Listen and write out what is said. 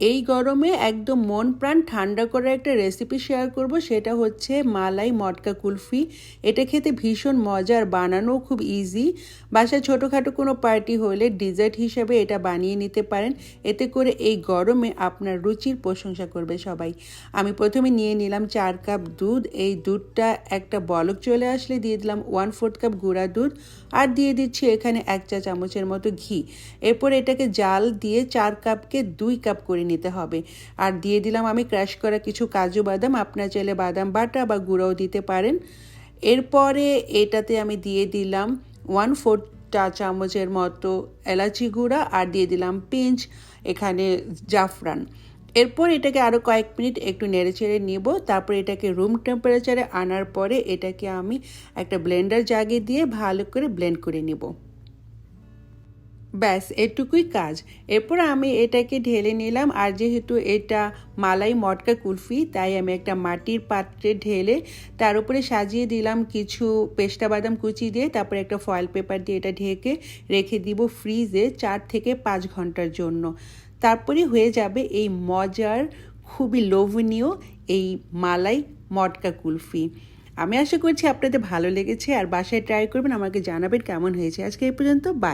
এই গরমে একদম মন প্রাণ ঠান্ডা করার একটা রেসিপি শেয়ার করব, সেটা হচ্ছে মালাই মটকা কুলফি। এটা খেতে ভীষণ মজার বানানো খুব ইজি বাসায় ছোটোখাটো কোনো পার্টি হলে ডিজার্ট হিসেবে এটা বানিয়ে নিতে পারেন। এতে করে এই গরমে আপনার রুচির প্রশংসা করবে সবাই। আমি প্রথমে নিয়ে নিলাম চার কাপ দুধ। এই দুধটা একটা বলক চলে আসলে দিয়ে দিলাম ওয়ান ফোর্থ কাপ গুঁড়া দুধ আর দিয়ে দিচ্ছি এখানে এক চা চামচের মতো ঘি। এরপর এটাকে জাল দিয়ে চার কাপকে দুই কাপ করে নিতে হবে। আর দিয়ে দিলাম আমি ক্র্যাশ করা কিছু কাজু বাদাম। আপনার চাইলে বাদাম বাটা বা গুঁড়োও দিতে পারেন। এরপরে এটাতে আমি দিয়ে দিলাম ওয়ান ফোর্থ চা চামচের মতো এলাচি গুঁড়া আর দিয়ে দিলাম পিঞ্চ এখানে জাফরান। এরপর এটাকে আরও কয়েক মিনিট একটু নেড়ে চেড়ে নিব। তারপর এটাকে রুম টেম্পারেচারে আনার পরে এটাকে আমি একটা ব্লেন্ডার জাগে দিয়ে ভালো করে ব্লেন্ড করে নিব। ব্যাস, এটুকুই কাজ। এরপর আমি এটাকে ঢেলে নিলাম, আর যেহেতু এটা মালাই মটকা কুলফি, তাই আমি একটা মাটির পাত্রে ঢেলে তার উপরে সাজিয়ে দিলাম কিছু পেস্তা বাদাম কুচি দিয়ে, তারপরে একটা ফয়েল পেপার দিয়ে এটা ঢেকে রেখে দিব ফ্রিজে চার থেকে পাঁচ ঘণ্টার জন্য। তারপরে হয়ে যাবে এই মজার, খুবই লোভনীয় এই মালাই মটকা কুলফি। আমি আশা করছি আপনাদের ভালো লেগেছে, আর বাসায় ট্রাই করবেন, আমাকে জানাবেন কেমন হয়েছে। আজকে এই পর্যন্ত বাই